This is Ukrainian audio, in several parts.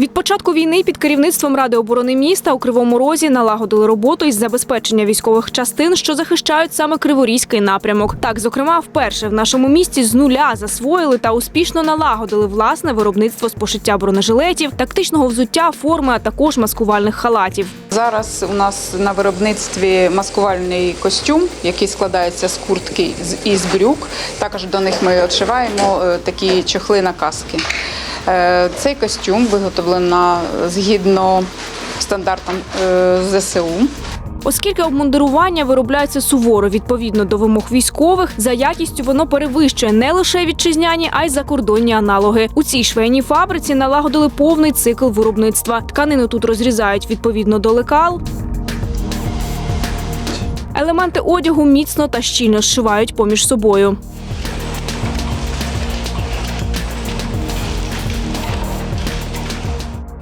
Від початку війни під керівництвом Ради оборони міста у Кривому Розі налагодили роботу із забезпечення військових частин, що захищають саме Криворізький напрямок. Так, зокрема, вперше в нашому місті з нуля засвоїли та успішно налагодили власне виробництво з пошиття бронежилетів, тактичного взуття, форми, а також маскувальних халатів. Зараз у нас на виробництві маскувальний костюм, який складається з куртки і з брюк. Також до них ми отшиваємо е, такі чохли на каски. Е, Цей костюм виготовлено згідно стандартам е, ЗСУ. Оскільки обмундирування виробляється суворо відповідно до вимог військових, за якістю воно перевищує не лише вітчизняні, а й закордонні аналоги. У цій швейній фабриці налагодили повний цикл виробництва. Тканину тут розрізають відповідно до лекал. Елементи одягу міцно та щільно зшивають поміж собою.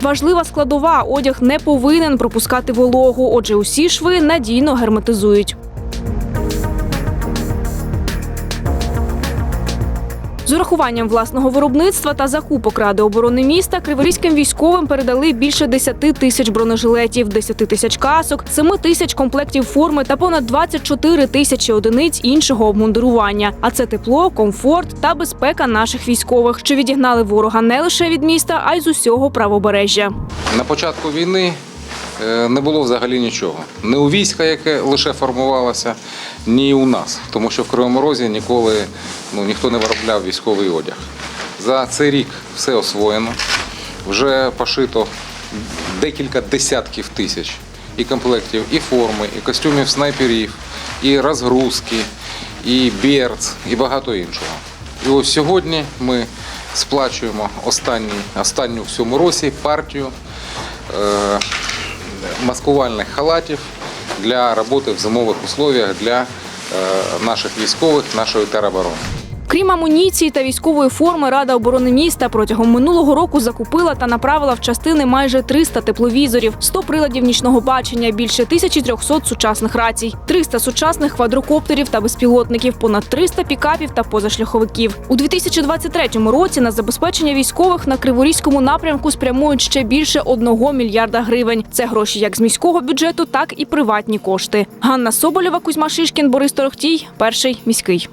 Важлива складова одяг не повинен пропускати вологу, отже, усі шви надійно герметизують. З урахуванням власного виробництва та закупок Ради оборони міста криворізьким військовим передали більше 10 тисяч бронежилетів, 10 тисяч касок, 7 тисяч комплектів форми та понад 24 тисячі одиниць іншого обмундирування. А це тепло, комфорт та безпека наших військових, що відігнали ворога не лише від міста, а й з усього правобережжя. На початку війни не було взагалі нічого. Не у війська, яке лише формувалося, ні у нас. Тому що в Кривому Розі ніколи ну, ніхто не виробляв військовий одяг. За цей рік все освоєно. Вже пошито декілька десятків тисяч і комплектів, і форми, і костюмів снайперів, і розгрузки, і берц, і багато іншого. І ось сьогодні ми сплачуємо останню в цьому році партію е, маскувальних халатів для роботи в зимових условиях для е, наших військових, нашої тероборони. Крім амуніції та військової форми, Рада оборони міста протягом минулого року закупила та направила в частини майже 300 тепловізорів, 100 приладів нічного бачення, більше 1300 сучасних рацій, 300 сучасних квадрокоптерів та безпілотників, понад 300 пікапів та позашляховиків. У 2023 році на забезпечення військових на Криворізькому напрямку спрямують ще більше 1 мільярда гривень. Це гроші як з міського бюджету, так і приватні кошти. Ганна Соболєва, Кузьма Шишкін, Борис Торохтій, перший міський.